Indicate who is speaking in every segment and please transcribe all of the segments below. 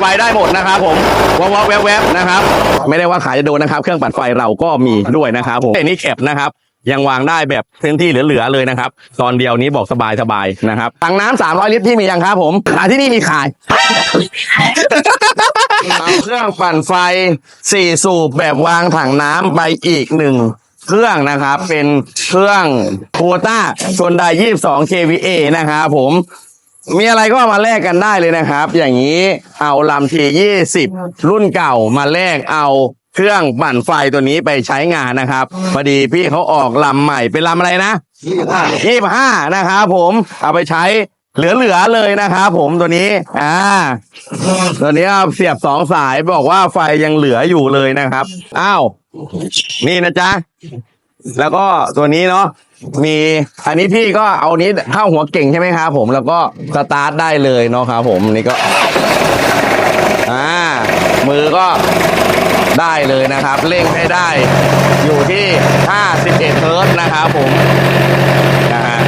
Speaker 1: ไฟได้หมดนะครับผมวอลแวบแวบๆนะครับ ไม่ได้ว่าขายจะโดนนะครับ เครื่องปั่นไฟเราก็มีด้วยนะครับผมเอ้ยนี่แคปนะครับยังวางได้แบบพื้นที่เหลือๆเลยนะครับ ตอนเดียวนี้บอกสบายๆนะครับถังน้ำสามร้อยลิตรพี่มียังครับผมอาที่นี่มีขายเครื่องปั่นไฟสี่สูบแบบวางถังน้ำไปอีกหนึ่งเครื่องนะครับ เป็นเครื่องโคต้าชนได22 kVA นะครับผม มีอะไรก็มาแลกกันได้เลยนะครับ อย่างนี้เอาลำที20รุ่นเก่ามาแลกเอาเครื่องปั่นไฟตัวนี้ไปใช้งานนะครับพอดีพี่เขาออกลำใหม่เป็นลำอะไรนะยี่ห้านะครับผมเอาไปใช้เหลือๆเลยนะครับผมตัวนี้ อ่า ตัวนี้เอาเสียบสองสายบอกว่าไฟยังเหลืออยู่เลยนะครับ อ้าว นี่นะจ๊ะ แล้วก็ตัวนี้เนาะมีอันนี้พี่ก็เอานี้เข้าหัวเก่งใช่ไหมครับผมแล้วก็สตาร์ทได้เลยเนาะครับผมนี่ก็อ่ามือก็ได้เลยนะครับ เร่งให้ได้ อยู่ที่ 51เฮิร์ตนะครับผมนะฮะ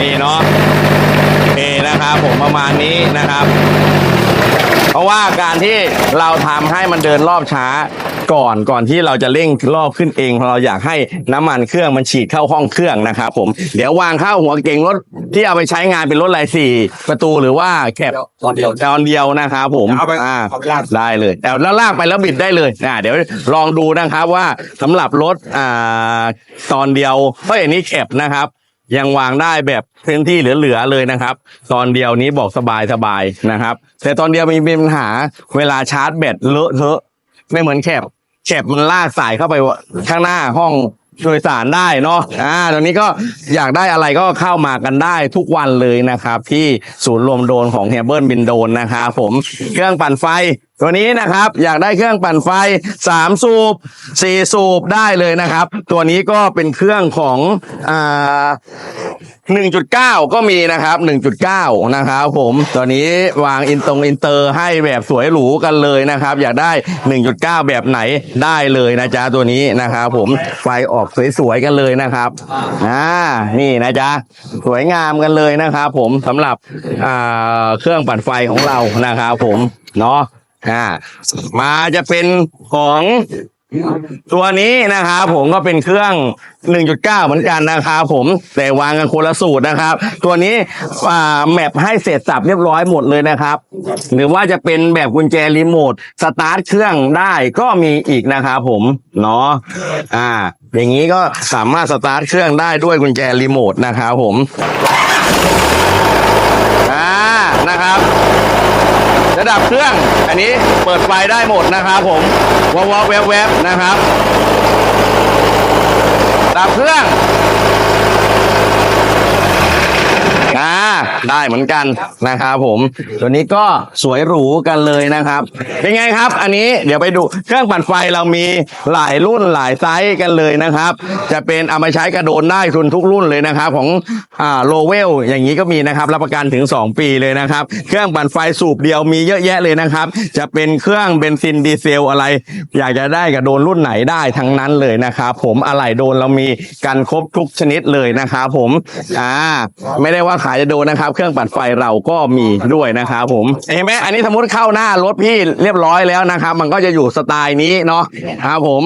Speaker 1: นี่เนาะโอนะครับผมประมาณนี้นะครับ เพราะว่าการที่เราทำให้มันเดินรอบช้าก่อนก่อนที่เราจะเร่งรอบขึ้นเองเพราะเราอยากให้น้ำมันเครื่องมันฉีดเข้าห้องเครื่องนะครับผมเดี๋ยววางเข้าหัวเก่งรถที่เอาไปใช้งานเป็นรถลายสี่ประตูหรือว่าแคบ
Speaker 2: ตอนเดียว
Speaker 1: ตอนเดียวนะครับผม
Speaker 2: เอาไป
Speaker 1: อ่า
Speaker 2: เอาไปลาก
Speaker 1: ได้เลยแต่แล้วลากไปแล้วบิดได้เลยอ่าเดี๋ยวลองดูนะครับว่าสำหรับรถอ่าตอนเดียวเพราะอย่างนี้แคบนะครับ ยังวางได้แบบพื้นที่เหลือๆเลยนะครับ ตอนเดียวนี้บอกสบายๆนะครับ แต่ตอนเดียวมีปัญหาเวลาชาร์จแบตเลอะเทอะไม่เหมือนแคบแคบมันลากสายเข้าไปข้างหน้าห้องโดยสารได้เนาะ อ่า ตอนนี้ก็อยากได้อะไรก็เข้ามากันได้ทุกวันเลยนะครับ ที่ศูนย์รวมโดนของเฮเบิลบินโดนนะครับผม เครื่องปั่นไฟตัวนี้นะครับอยากได้เครื่องปั่นไฟสามสูบสี่สูบได้เลยนะครับ ตัวนี้ก็เป็นเครื่องของอ่า1.9 ก็มีนะครับ 1.9 นะครับผมตัวนี้วางอินตรงอินเตอร์ให้แบบสวยหรูกันเลยนะครับ อยากได้ 1.9 แบบไหนได้เลยนะจ๊ะตัวนี้นะครับผมไฟออกสวยๆกันเลยนะครับอ่านี่นะจ๊ะสวยงามกันเลยนะครับผมสำหรับอ่าเครื่องปั่นไฟของเรานะครับผมเนาะ อ่ามาจะเป็นของตัวนี้นะครับผมก็เป็นเครื่อง 1.9 เหมือนกันนะครับผมแต่วางกันคนละสูตรนะครับ ตัวนี้อ่าแมปให้เสร็จสับเรียบร้อยหมดเลยนะครับ หรือว่าจะเป็นแบบกุญแจรีโมทสตาร์ทเครื่องได้ก็มีอีกนะครับผมเนาะอ่า อย่างนี้ก็สามารถสตาร์ทเครื่องได้ด้วยกุญแจรีโมทนะครับผมอ่านะครับ ระดับเครื่อง อันนี้เปิดไฟได้หมดนะครับผมวอลแวบแวบๆนะครับ ดับเครื่องอ่า ได้เหมือนกันนะครับผมตัวนี้ก็สวยหรูกันเลยนะครับ เป็นไงครับ อันนี้เดี๋ยวไปดูเครื่องปั่นไฟเรามีหลายรุ่นหลายไซส์กันเลยนะครับ จะเป็นเอามาใช้กระโดนได้ทุนทุกรุ่นเลยนะครับ ของอ่าโลเวลอย่างนี้ก็มีนะครับรับประกันถึง 2 ปีเลยนะครับ เครื่องปั่นไฟสูบเดียวมีเยอะแยะเลยนะครับ จะเป็นเครื่องเบนซินดีเซลอะไร อยากจะได้กระโดนรุ่นไหนได้ทั้งนั้นเลยนะครับ ผมอะไหล่โดนเรามีกันครบทุกชนิดเลยนะครับผมอ่าไม่ได้ว่าขายจะโดนนะครับเครื่องปั่นไฟเราก็มีด้วยนะครับผมเห็นไหมอันนี้สมมติเข้าหน้ารถพี่เรียบร้อยแล้วนะครับ มันก็จะอยู่สไตล์นี้เนาะครับผม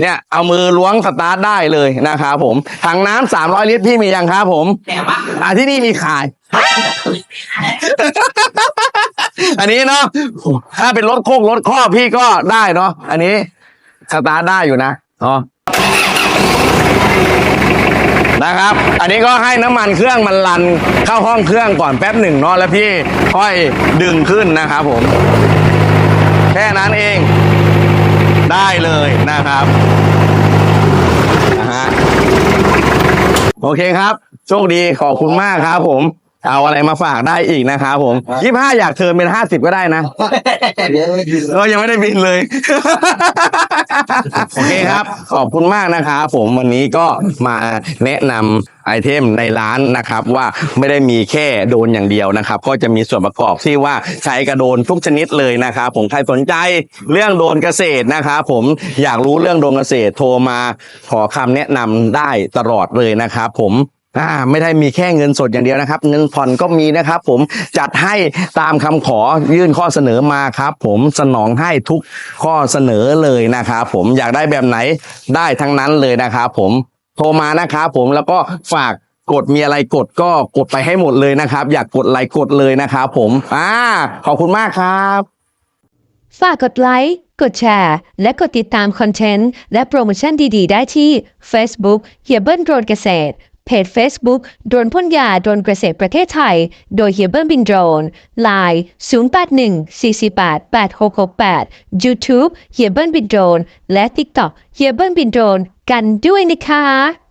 Speaker 1: เนี่ยเอามือล้วงสตาร์ทได้เลยนะครับผมถังน้ำสามร้อยลิตรพี่มียังครับผมอ่าที่นี่มีขาย อันนี้เนาะถ้าเป็นรถโค้งรถข้อพี่ก็ได้เนาะอันนี้สตาร์ทได้อยู่นะเนาะ นะครับ อันนี้ก็ให้น้ำมันเครื่องมันรันเข้าห้องเครื่องก่อนแป๊บหนึ่งเนาะแล้วพี่ค่อยดึงขึ้นนะครับผม แค่นั้นเองได้เลยนะครับนะฮะโอเคครับ โชคดีขอบคุณมากครับผม เอาอะไรมาฝากได้อีกนะครับผมยี่ห้าอยากเทิร์นเป็นห้าสิบก็ได้นะ เออยังไม่ได้บินเลย โอเคครับ ขอบคุณมากนะครับผมวันนี้ก็มาแนะนำไอเทมในร้านนะครับว่าไม่ได้มีแค่โดนอย่างเดียวนะครับ ก็จะมีส่วนประกอบที่ว่าใช้กระโดนทุกชนิดเลยนะครับ ผมใครสนใจเรื่องโดนเกษตรนะครับผมอยากรู้เรื่องโดนเกษตรโทรมาขอคำแนะนำได้ตลอดเลยนะครับ ผม อ่าไม่ได้มีแค่เงินสดอย่างเดียวนะครับ เงินผ่อนก็มีนะครับ ผมจัดให้ตามคำขอยื่นข้อเสนอมาครับ ผมสนองให้ทุกข้อเสนอเลยนะครับผมอยากได้แบบไหนได้ทั้งนั้นเลยนะครับผมโทรมานะครับผมแล้วก็ฝากกดมีอะไรกดก็กดไปให้หมดเลยนะครับ อยากกดไลค์กดเลยนะครับผมอ่าขอบคุณมากครับ
Speaker 2: ฝากกดไลค์กดแชร์ และกดติดตามคอนเทนต์และโปรโมชั่นดีๆ ได้ที่ Facebook เฮียเบิลโรนเกษตร เพจ Facebook โดนพ่นยาโดนเกษตรประเทศไทย โดยเฮียเบิร์บินโดรน Line 081 448 8668 YouTube เฮียเบิร์บินโดรนและ TikTok เฮียเบิร์บินโดรนกันด้วยนะคะ